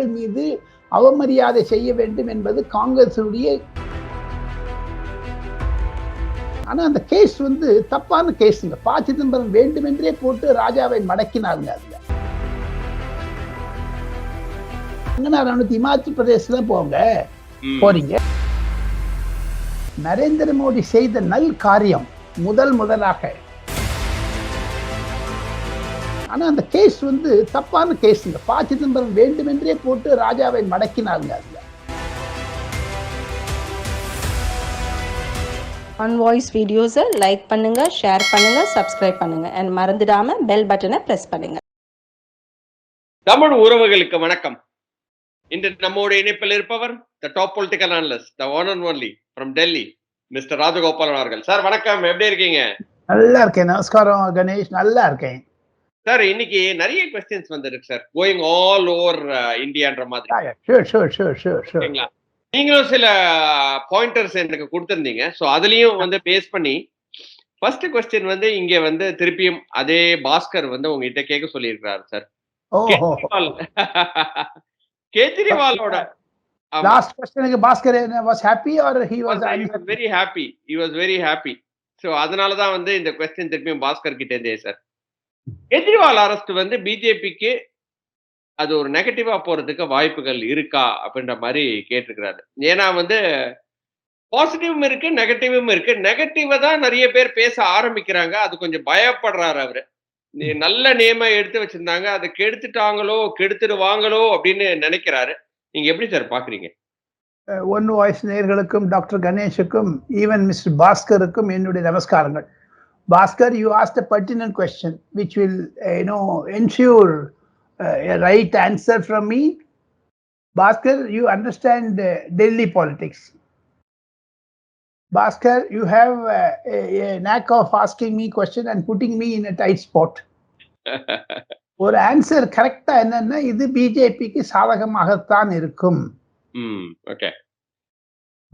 பெண்கள் மீது அவமரியாதை செய்ய வேண்டும் என்பது காங்கிரசுடைய ஆனா அந்த கேஸ் வந்து தப்பான கேஸுங்க ப. சிதம்பரம் வேண்டுமென்றே போட்டு ராஜாவை மடக்கினாருங்க அதுல. ரங்கநாதன் இமாச்சல் பிரதேச போங்க. போறீங்க. நரேந்திர மோடி செய்த நல் காரியம் முதல் முதலாக ஆனா அந்த கேஸ் வந்து தப்பான கேஸுங்க ப சிதம்பரம் வேண்டுமென்றே போட்டு ராஜாவை மடக்கினாருங்க அதுல. ஆன் வாய்ஸ் வீடியோஸை லைக் பண்ணுங்க ஷேர் பண்ணுங்க சப்ஸ்கிரைப் பண்ணுங்க. அண்ட் மறந்துடாம பெல் பட்டனை பிரஸ் பண்ணுங்க. தமிழ் உறவுகளுக்கு வணக்கம். இன்று நம்மோட இணைப்பில் இருப்பவர் the top political analyst the one and only from Delhi mister Rajagopalan அவர்கள். சார் வணக்கம். எப்படி இருக்கீங்க? நல்லா இருக்கேன். நமஸ்காரம் கணேஷ். நல்லா இருக்கேன். சார் இன்னைக்கு நிறைய கொஸ்டின்ஸ் வந்திருக்கு சார். கோயிங் ஆல் ஓவர் இந்தியான்ற மாதிரி. நீங்களும் சில பாயிண்டர்ஸ் எனக்கு கொடுத்திருந்தீங்க. ஸோ அதுலயும் வந்து பேஸ் பண்ணி ஃபர்ஸ்ட் கொஸ்டின் வந்து இங்க வந்து திருப்பியும் அதே பாஸ்கர் வந்து உங்ககிட்ட கேட்க சொல்லியிருக்கிறாரு sir. கேஜ்ரிவாலோட. Last கொஸ்டனுக்கு Bhaskar was happy or he was very happy he was very happy so அதனால தான் வந்து இந்த கொஸ்டின் திருப்பியும் பாஸ்கர் கிட்ட இருந்தே சார். கெஜ்ரிவால் அரெஸ்ட் வந்து பிஜேபிக்கு அது ஒரு நெகட்டிவா போறதுக்கு வாய்ப்புகள் இருக்கா அப்படின்ற மாதிரி கேட்டிருக்கிறாரு. ஏன்னா வந்து பாசிட்டிவும் இருக்கு நெகட்டிவும் இருக்கு. நெகட்டிவா தான் நிறைய பேர் பேச ஆரம்பிக்கிறாங்க. அது கொஞ்சம் பயப்படுறாரு அவரு. நீ நல்ல நேம எடுத்து வச்சிருந்தாங்க. அதை கெடுத்துட்டாங்களோ கெடுத்துடுவாங்களோ அப்படின்னு நினைக்கிறாரு. நீங்க எப்படி சார் பாக்குறீங்க? ஒன் வாய்ஸ் நேர்களுக்கும் டாக்டர் கணேஷுக்கும் ஈவன் மிஸ்டர் பாஸ்கருக்கும் என்னுடைய நமஸ்காரங்கள். Bhaskar you asked a pertinent question which will you know ensure right answer from me Bhaskar you understand Delhi politics Bhaskar you have knack of asking me question and putting me in a tight spot ஒரு answer கரெக்டா என்னன்னா இது பிஜேபிக்கு சாதகமாகத்தான் இருக்கும். Okay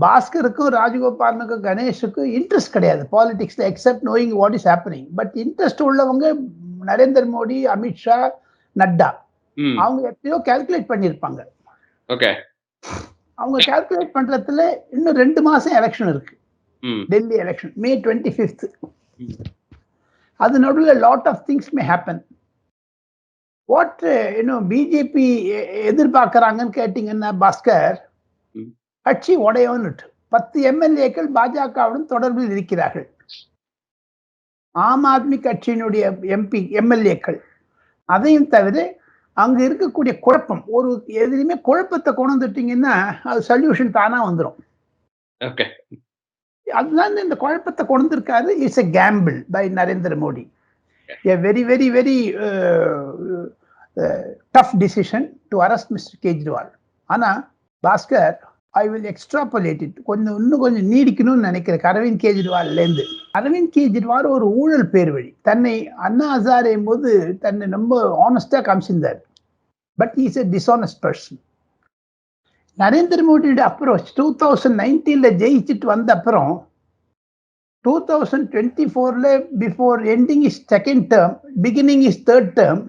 பாஸ்கருக்கும் ராஜகோபாலனுக்கும் கணேஷுக்கும் interest கிடையாது. பாலிடிக்ஸ்ல except knowing what is happening but interest உள்ளவங்க நரேந்திர மோடி அமித்ஷா நட்டா. அவங்க எப்படியோ கால்குலேட் பண்ணியிருப்பாங்க. ஓகே. அவங்க கால்குலேட் பண்றதுல இன்னும் ரெண்டு மாசம் எலெக்ஷன் இருக்கு. Delhi election May twenty fifth. அது நடுவில் lot of things may happen what இன்னும் பிஜேபி எதிர்பார்க்கறாங்கன்னு கேட்டீங்கன்னா பாஸ்கர். கட்சி உடையோன்னுட்டு. பத்து எம்எல்ஏக்கள் பாஜகவுடன் தொடர்பில் இருக்கிறார்கள். ஆம் ஆத்மி கட்சியினுடைய எம்பி எம்எல்ஏக்கள். அதையும் தவிர அங்க இருக்கக்கூடிய குழப்பம். ஒரு எதுலையுமே குழப்பத்தை கொண்டு வந்துட்டீங்கன்னா அது சொல்யூஷன் தானா வந்துடும் ஓகே. அதுதான் இந்த குழப்பத்தை கொண்டிருக்காரு it's a gamble by Narendra Modi. A very very very tough decision to arrest mister Kejriwal ஆனா Bhaskar I will extrapolate it கொஞ்சம் இன்னும் கொஞ்சம் நீடிக்கணும்னு நினைக்கிறேன். அரவிந்த் கேஜ்ரிவால்லேருந்து அரவிந்த் கேஜ்ரிவால் ஒரு ஊழல் பேர் வழி தன்னை அண்ணா ஹசாரையும் போது தன்னை ரொம்ப ஆனஸ்டாக காமிச்சிருந்தார். But is a dishonest person Narendra மோடியோட அப்ரோச் டூ தௌசண்ட் நைன்டீனில் ஜெயிச்சுட்டு வந்த அப்புறம் டூ தௌசண்ட் டுவெண்ட்டி ஃபோரில் before ending is second term beginning is third term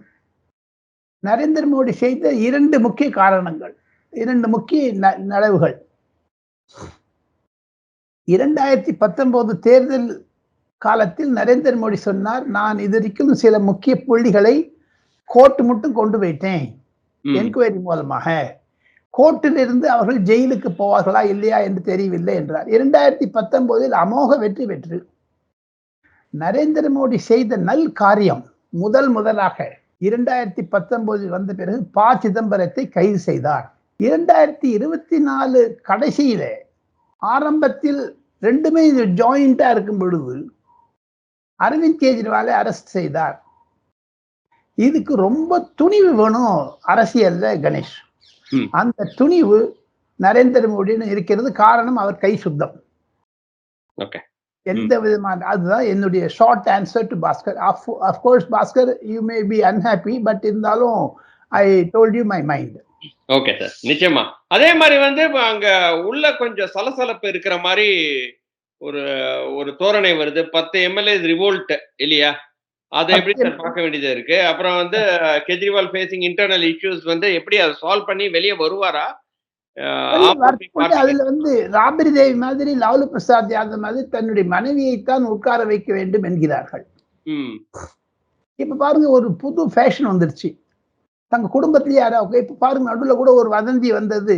Narendra Modi செய்த இரண்டு முக்கிய காரணங்கள். இரண்டு முக்கிய ந- நலவுகள். இரண்டாயிரத்தி பத்தொன்பது தேர்தல் காலத்தில் நரேந்திர மோடி சொன்னார் நான் இதுவரைக்கும் சில முக்கிய புள்ளிகளை கோர்ட் மட்டும் கொண்டு போயிட்டேன் என்கொயரி மூலமாக. கோர்ட்டில் இருந்து அவர்கள் ஜெயிலுக்கு போவார்களா இல்லையா என்று தெரியவில்லை என்றார். இரண்டாயிரத்தி பத்தொன்பதில் அமோக வெற்றி பெற்று நரேந்திர மோடி செய்த நல் காரியம் முதல் முதலாக இரண்டாயிரத்தி பத்தொன்பதில் வந்த பிறகு ப சிதம்பரத்தை கைது செய்தார். இரண்டாயிரத்தி இருபத்தி நாலு கடைசியில ஆரம்பத்தில் ரெண்டுமே இது ஜாயிண்டா இருக்கும் பொழுது அரவிந்த் கெஜ்ரிவாலை அரெஸ்ட் செய்தார். இதுக்கு ரொம்ப துணிவு வேணும் அரசியல்ல கணேஷ். அந்த துணிவு நரேந்திர மோடின்னு இருக்கிறது காரணம் அவர் கை சுத்தம். எந்த விதமான அதுதான் என்னுடைய short answer to Bhaskar of course Bhaskar you may be unhappy but இருந்தாலும் I told you my mind okay sir நிச்சயமா. அதே மாதிரி வந்து அங்க உள்ள கொஞ்சம் சலசலப்பு இருக்கிற மாதிரி ஒரு ஒரு தோரணை வருது. பத்து எம்எல்ஏ ரிவோல்ட் இல்லையா? அதை எப்படி சார் பார்க்க வேண்டியது இருக்கு? அப்புறம் வந்து கெஜ்ரிவால் ஃபேசிங் இன்டர்னல் இஷ்யூஸ் வந்து எப்படி அதை சால்வ் பண்ணி வெளியே வருவாரா? அதுல வந்து ராபரி தேவி மாதிரி லாலு பிரசாத் யாதவ் மாதிரி தன்னுடைய மனைவியைத்தான் உட்கார வைக்க வேண்டும் என்கிறார்கள். இப்ப பாருங்க ஒரு புது ஃபேஷன் வந்துருச்சு. தங்க குடும்பத்திலேயே யாராவது இப்ப பாருங்க நடுவுல கூட ஒரு வதந்தி வந்தது.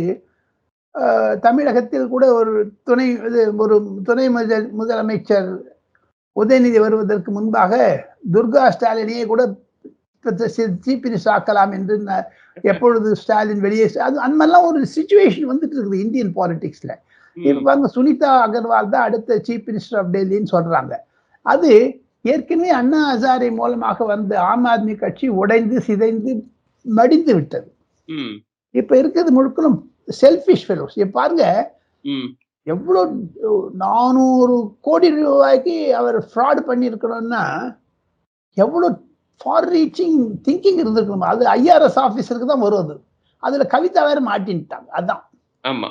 தமிழகத்தில் கூட ஒரு துணை இது ஒரு துணை முதல் முதலமைச்சர் உதயநிதி வருவதற்கு முன்பாக துர்கா ஸ்டாலினையே கூட சீஃப் மினிஸ்டர் ஆக்கலாம் என்று எப்பொழுது ஸ்டாலின் வெளியே அது அந்த மாதிரிலாம் ஒரு சுச்சுவேஷன் வந்துட்டு இருக்குது இந்தியன் பாலிடிக்ஸ்ல இப்ப பாருங்க சுனிதா அகர்வால் தான் அடுத்த சீஃப் மினிஸ்டர் ஆஃப் டெல்லின்னு சொல்றாங்க. அது ஏற்கனவே அண்ணா ஹசாரே மூலமாக வந்த ஆம் ஆத்மி கட்சி உடைந்து சிதைந்து மடிந்து விட்டது. இப்ப இருக்கிறது முழுக்கலும் செல்ஃபிஷ் ஃபெலோஸ் பாருங்க ம். எவ்வளவு நானூறு கோடி ரூபாய்க்கு அவர் ஃப்ராட் பண்ணியிருக்கணும்னா எவ்வளவு ஃபார் ரீச்சிங் திங்கிங் இருந்திருக்கணும்? அது ஐஆர்எஸ் ஆஃபீஸருக்கு தான் வரும் அது. அதுல கவிதா வேற மாட்டின்ட்டாங்க. அதான். ஆமா.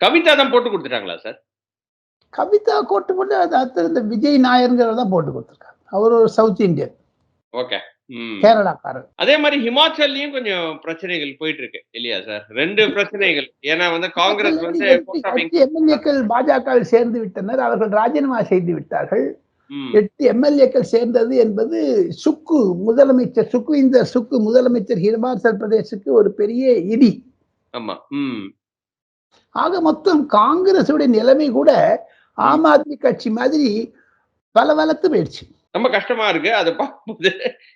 கவிதா தான் போட்டு கொடுத்துட்டாங்களா சார்? கவிதா கோட்டு போட்டு அது அடுத்து இந்த விஜய் நாயர்ங்கிறத தான் போட்டு கொடுத்துருக்காங்க அவர் ஒரு சவுத் இந்தியன். ஓகே. கேரளாக்காரர். அதே மாதிரி ஹிமாச்சல்லையும் கொஞ்சம் பிரச்சனைகள் போயிட்டு இருக்கு இல்லையா சார்? ரெண்டு பிரச்சனைகள். ஏன்னா வந்து காங்கிரஸ் வந்து எம்எல்ஏக்கள் பாஜகவில் சேர்ந்து விட்டனர். அவர்கள் ராஜினாமா செய்து விட்டார்கள். எட்டு எம்எல்ஏக்கள் சேர்ந்தது என்பது சுக்கு முதலமைச்சர் சுக்குவிந்தர் சுக்கு முதலமைச்சர் ஹிமாச்சல் பிரதேசுக்கு ஒரு பெரிய இடி. ஆமா ஆக மொத்தம் காங்கிரஸுடைய நிலைமை கூட ஆம் ஆத்மி கட்சி மாதிரி பல வளர்த்து போயிடுச்சு. ரொம்ப கஷ்டமா இருக்கு. அதை பார்க்கும்போது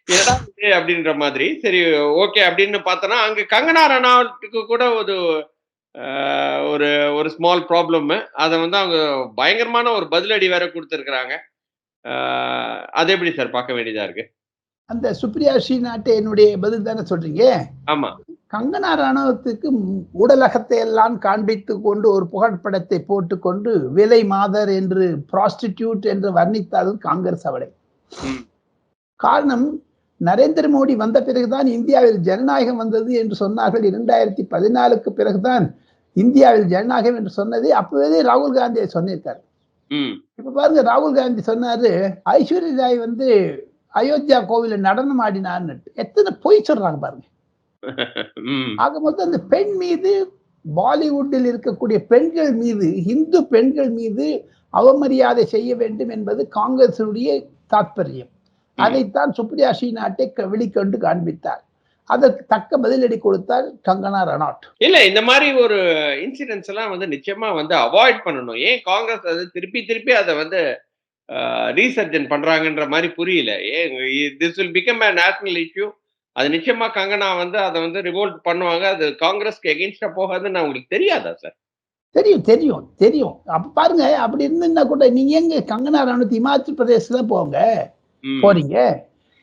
இது அப்படின்ற மாதிரி. சரி ஓகே அப்படின்னு பார்த்தோன்னா அங்க கங்கனா ரனாவுக்கு கூட ஒரு ஒரு ஒரு ஸ்மால் ப்ராப்ளம் அதை வந்து அவங்க பயங்கரமான ஒரு பதிலடி வேற கொடுத்துருக்குறாங்க. அது எப்படி சார் பார்க்க வேண்டியதா இருக்கு? அந்த சுப்ரியா ஸ்ரீநாட்டை என்னுடைய பதில் தானே சொல்றீங்க? ஆமா. கங்கனா ராணுவத்துக்கு உடலகத்தை எல்லாம் காண்பித்து கொண்டு ஒரு புகைப்படத்தை போட்டுக்கொண்டு விலை மாதர் என்று ப்ராஸ்டிடியூட் என்று வர்ணித்தாலும் காங்கிரஸ் அவளை. காரணம் நரேந்திர மோடி வந்த பிறகுதான் இந்தியாவில் ஜனநாயகம் வந்தது என்று சொன்னார்கள். இரண்டாயிரத்தி பதினாலுக்கு பிறகுதான் இந்தியாவில் ஜனநாயகம் என்று சொன்னது. அப்பவே ராகுல் காந்தியை சொன்னிருக்காரு. இப்ப பாருங்க ராகுல் காந்தி சொன்னாரு ஐஸ்வர்யா ராய் வந்து அயோத்தியா கோவில நடனம் ஆடினான்னு எத்தனை பொய் சொல்றாங்க பாருங்க. ஆக மொத்தம் அந்த பெண் மீது பாலிவுட்டில் இருக்கக்கூடிய பெண்கள் மீது இந்து பெண்கள் மீது அவமரியாதை செய்ய வேண்டும் என்பது காங்கிரசுடைய தாத்பரியம். அதைத்தான் சுப்ரியா க- வெளிக்கொண்டு காண்பித்தார். அதற்கு தக்க பதிலடி கொடுத்தார் கங்கனா ரனாட். இல்ல இந்த மாதிரி ஒரு இன்சிடென்ட்ஸ் எல்லாம் வந்து நிச்சயமா வந்து அவாய்ட் பண்ணணும். ஏன் காங்கிரஸ் அது திருப்பி திருப்பி அதை வந்து ரீசர்ஜன் பண்றாங்கன்ற மாதிரி புரியல. ஏன் this will become a national issue அது நிச்சயமா கங்கனா வந்து அதை வந்து ரிவோல்ட் பண்ணுவாங்க. அது காங்கிரஸ்க்கு எகென்ஸ்டா போகாதுன்னு உங்களுக்கு தெரியாதா சார் தெரியும் தெரியும் தெரியும். அப்ப பாருங்க அப்படி இருந்துன்னா கூட நீங்க எங்க கங்கனா ரனாவத் இமாச்சல் பிரதேசத்துல போங்க. போறீங்க.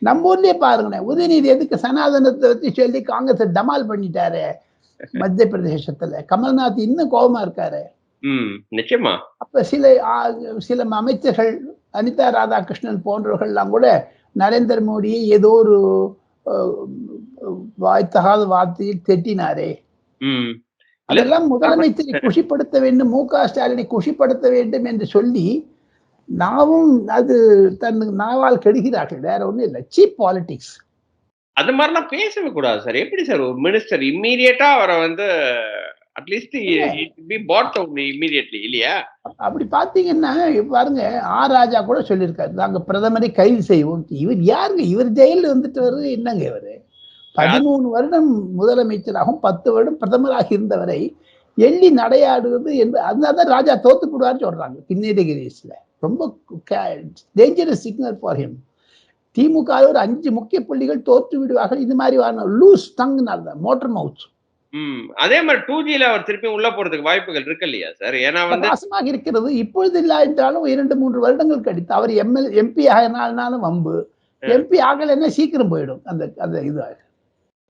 நம்ம ஊர்லயே பாருங்களேன் உதயநிதி எதுக்கு சனாதனத்தை வச்சு சொல்லி காங்கிரஸ் டமால் பண்ணிட்டாரு மத்திய பிரதேசத்துல? கமல்நாத் இன்னும் கோபமா இருக்காரு. நிச்சயமா. அப்ப சில சில அமைச்சர்கள் அனிதா ராதாகிருஷ்ணன் போன்றவர்கள்லாம் கூட நரேந்திர மோடியை ஏதோ ஒரு வாய்த்தகாத வார்த்தையில் திட்டினாரே. அதெல்லாம் முதலமைச்சரை குஷிப்படுத்த வேண்டும் மு க ஸ்டாலினை குஷிப்படுத்த வேண்டும் என்று சொல்லி நாவும் அது தன் நாவால் கெடுகிறார்கள். வேற ஒண்ணும் இல்லை. சீப் பாலிடிக்ஸ் அது மாதிரிலாம் பேசவே கூடாது சார். எப்படி சார் ஒரு மினிஸ்டர் இம்மீடியட்டா அவரை வந்து அட்லீஸ்ட் பி பாட் இம்மீடியட்லி இல்லையா? அப்படி பாத்தீங்கன்னா பாருங்க ஆ ராஜா கூட சொல்லியிருக்காரு. நாங்க பிரதமரை கைது செய்வோம். இவர் யாருங்க? இவர் ஜெயில வந்துட்டு வருது என்னங்க இவரு? பதிமூணு வருடம் முதலமைச்சராகவும் பத்து வருடம் பிரதமராக இருந்தவரை எள்ளி நடையாடுவது என்று அதனாலதான் ராஜா தோத்து போடுவார்னு சொல்றாங்க கிண்ணகிரிஸ்ல ரொம்ப dangerous signal for him DMK ஒரு அஞ்சு முக்கிய புள்ளிகள் தோற்று விடுவார்கள். இது மாதிரி லூஸ் டங்குனால தான் மோட்டர் மவுத் அதே மாதிரி டூ ஜில அவர் திருப்பி உள்ள போறதுக்கு வாய்ப்புகள் இருக்கு இல்லையா சார்? ஏன்னா வந்து பிரகாசமாக இருக்கிறது. இப்பொழுது இல்லா என்றாலும் இரண்டு மூன்று வருடங்கள் கழித்து அவர் எம்எல் எம்பி ஆகினாலும் வம்பு. எம்பி ஆகலைன்னா சீக்கிரம் போயிடும் அந்த அந்த இது.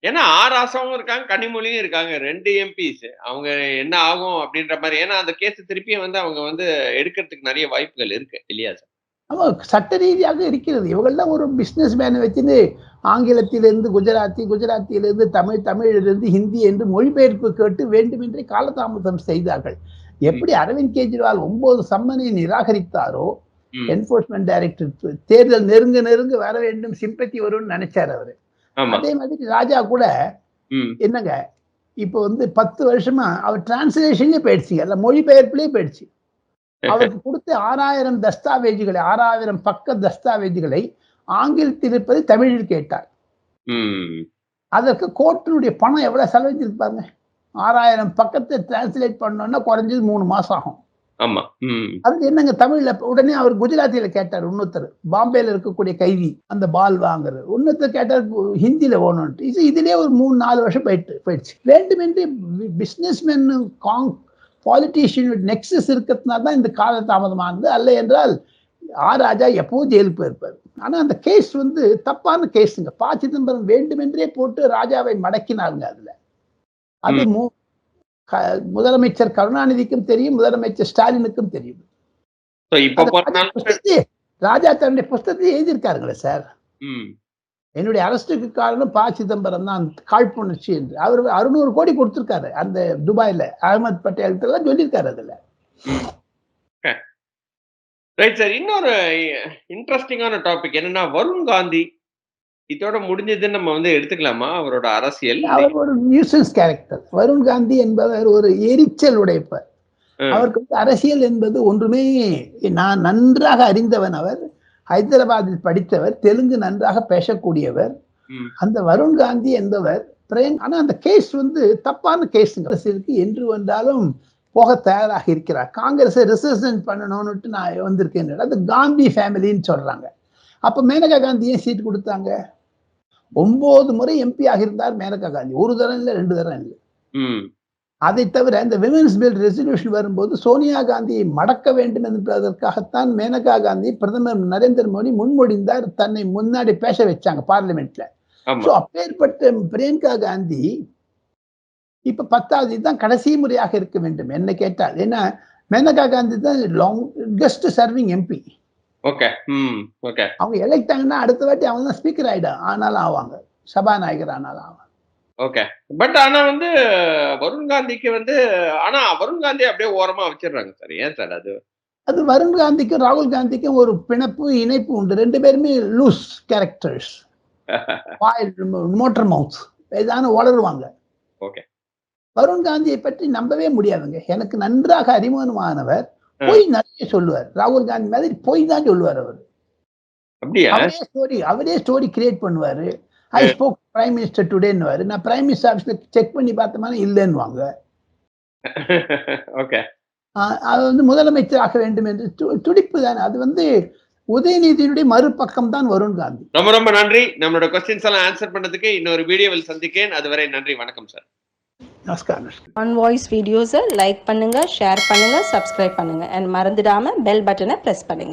ஏன்னா ஆர் ஆசாவும் இருக்காங்க கனிமொழியும் இருக்காங்க ரெண்டு எம்பிஸ் அவங்க என்ன ஆகும் அப்படின்ற மாதிரி ஏன்னா அந்த கேஸ் திருப்பியும் வந்து அவங்க வந்து எடுக்கிறதுக்கு நிறைய வாய்ப்புகள் இருக்கு இல்லையா சார்? ஆமா சட்ட ரீதியாக இருக்கிறது. இவங்கெல்லாம் ஒரு பிசினஸ் மேனை வச்சுன்னு ஆங்கிலத்திலிருந்து குஜராத்தி குஜராத்தியிலிருந்து தமிழ் தமிழிலிருந்து ஹிந்தி என்று மொழிபெயர்ப்பு கேட்டு வேண்டுமென்றே காலதாமதம் செய்தார்கள். எப்படி அரவிந்த் கெஜ்ரிவால் ஒன்பது சம்மனை நிராகரித்தாரோ. என்போர்ஸ்மெண்ட் டைரக்டர் தேர்தல் நெருங்க நெருங்க வர வேண்டும் சிம்பத்தி வரும்னு நினைச்சாரு அவரு. அதே மாதிரி ராஜா கூட என்னங்க இப்போ வந்து பத்து வருஷமா அவர் டிரான்ஸ்லேஷன்லயே போயிடுச்சு அல்ல மொழிபெயர்ப்புலயே போயிடுச்சு. அவருக்கு கொடுத்த ஆறாயிரம் தஸ்தாவேஜுகளை ஆறாயிரம் பக்க தஸ்தாவேஜுகளை ஆங்கிலத்தில் இருப்பதை தமிழில் கேட்டார். அதற்கு கோர்ட்டினுடைய பணம் எவ்வளவு செலவழிச்சிருப்பாங்க ஆறாயிரம் பக்கத்தை டிரான்ஸ்லேட் பண்ணோம்னா குறைஞ்சது மூணு மாசம் ஆகும். ஆமா. அதுக்கு என்னங்க தமிழ்ல உடனே அவர் குஜராத்தியில கேட்டார் இன்னொருத்தர் பாம்பேல இருக்கக்கூடிய கைதி அந்த பால் வாங்குறது. இன்னொருத்தர் கேட்டார் ஹிந்தியில ஓணும்ட்டு இது இதுலயே ஒரு மூணு நாலு வருஷம் போயிட்டு போயிடுச்சு. வேண்டுமென்று business man gang politician nexus இருக்கிறதுனால தான் இந்த கால தாமதமானது அல்ல என்றால் ஆ ராஜா எப்பவும் ஜெயிலுக்கு போயிருப்பார்? ஆனா அந்த கேஸ் வந்து தப்பான கேஸுங்க ப சிதம்பரம் வேண்டுமென்றே போட்டு ராஜாவை மடக்கினாருங்க அதுல. அது முதலமைச்சர் கருணாநிதிக்கும் தெரியும் முதலமைச்சர் ஸ்டாலினுக்கும் தெரியும். ராஜா தன்னுடைய புஸ்தகத்தை எழுதியிருக்காருங்களே சார். என்னுடைய அரசுக்கு காரணம் ப. சிதம்பரம் தான் காழ்ப்புணர்ச்சி என்று. அவர் அறுநூறு கோடி கொடுத்திருக்காரு அந்த துபாயில. அகமது பட்டேல் எல்லாம் சொல்லியிருக்காரு அதுல. ரைட் சார் இன்னொரு இன்ட்ரெஸ்டிங்கான டாபிக் என்னன்னா வருண் காந்தி இதோட முடிஞ்சதுன்னு நம்ம வந்து எடுத்துக்கலாமா? அவரோட அரசியல் அவர் ஒரு நியூசன்ஸ் கேரக்டர் வருண் காந்தி என்பவர் ஒரு எரிச்சல் உடைப்பர். அவருக்கு வந்து அரசியல் என்பது ஒன்றுமே நான் நன்றாக அறிந்தவன் அவர் ஹைதராபாத்தில் படித்தவர் தெலுங்கு நன்றாக பேசக்கூடியவர். அந்த வருண் காந்தி என்பவர் பிரேம் ஆனா அந்த கேஸ் வந்து தப்பான கேஸுங்க அரசியலுக்கு என்று வந்தாலும் போக தயாராக இருக்கிறார். காங்கிரஸை ரெசிஸ்டன்ட் பண்ணணும்னுட்டு நான் வந்திருக்கேன். அது காந்தி ஃபேமிலின்னு சொல்றாங்க. அப்ப மேனகா காந்தி ஏன் சீட் கொடுத்தாங்க? ஒன்பது முறை எம்பி ஆகியிருந்தார் மேனகா காந்தி. ஒரு தரம் இல்லை ரெண்டு தரம் இல்லை. அதை தவிர இந்த விமென்ஸ் பில் ரெசல்யூஷன் வரும்போது சோனியா காந்தியை மடக்க வேண்டும் என்பதற்காகத்தான் மேனகா காந்தி பிரதமர் நரேந்திர மோடி முன்மொழிந்தார் தன்னை முன்னாடி பேச வச்சாங்க பார்லிமெண்ட்ல. ஸோ அப்பேற்பட்ட பிரியங்கா காந்தி இப்ப பத்தாவது இதுதான் கடைசி முறையாக இருக்க வேண்டும். என்ன கேட்டால் ஏன்னா மேனகா காந்தி தான் லாங்கஸ்ட் சர்விங் எம்பி அவங்க எலெக்ட் ஆங்கன்னா அடுத்த வாட்டி அவங்க தான் ஸ்பீக்கர் ஆயிடும் ஆனாலும் ஆவாங்க. சபாநாயகர் ஆனாலும் ஆவாங்க. ஓகே பட் ஆனா வந்து வருண் காந்திக்கு வந்து ஆனா வருண் காந்தி அப்படியே ஓரமா வச்சிடுறாங்க சார் ஏன் சார் அது? அது வருண் காந்திக்கும் ராகுல் காந்திக்கும் ஒரு பிணைப்பு இணைப்பு உண்டு. ரெண்டு பேருமே லூஸ் கேரக்டர்ஸ் மோட்டர் மவுத் ஏதான வளருவாங்க Okay. வருண் காந்தியை பற்றி நம்பவே முடியாதுங்க. எனக்கு நன்றாக அறிமுகமானவர் பொய் நிறைய சொல்லுவார். ராகுல் காந்தி மாதிரி பொய் தான் சொல்லுவார் அவர். அவரே ஸ்டோரி அவரே ஸ்டோரி கிரியேட் பண்ணுவாரு. ஐ ஸ்போக் பிரைம் மினிஸ்டர் டுடேன்னு நான் பிரைம் மினிஸ்டர் ஆஃபீஸ்ல செக் பண்ணி பார்த்தோம்னா இல்லைன்னுவாங்க. ஓகே. அது வந்து முதலமைச்சர் ஆக வேண்டும் என்று துடிப்பு தானே. அது வந்து உதயநிதியினுடைய மறுபக்கம் தான் வருண் காந்தி. ரொம்ப ரொம்ப நன்றி. நம்மளோட கொஸ்டின்ஸ் எல்லாம் ஆன்சர் பண்ணதுக்கு இன்னொரு வீடியோவில் சந்திக்கேன். அதுவரை நன்றி. வணக்கம் சார் நமஸ்காரம் ஆன் வாய்ஸ் வீடியோஸை லைக் பண்ணுங்க ஷேர் பண்ணுங்க சப்ஸ்கிரைப் பண்ணுங்க. அண்ட் மறந்துடாம பெல் பட்டனை ப்ரெஸ் பண்ணுங்க.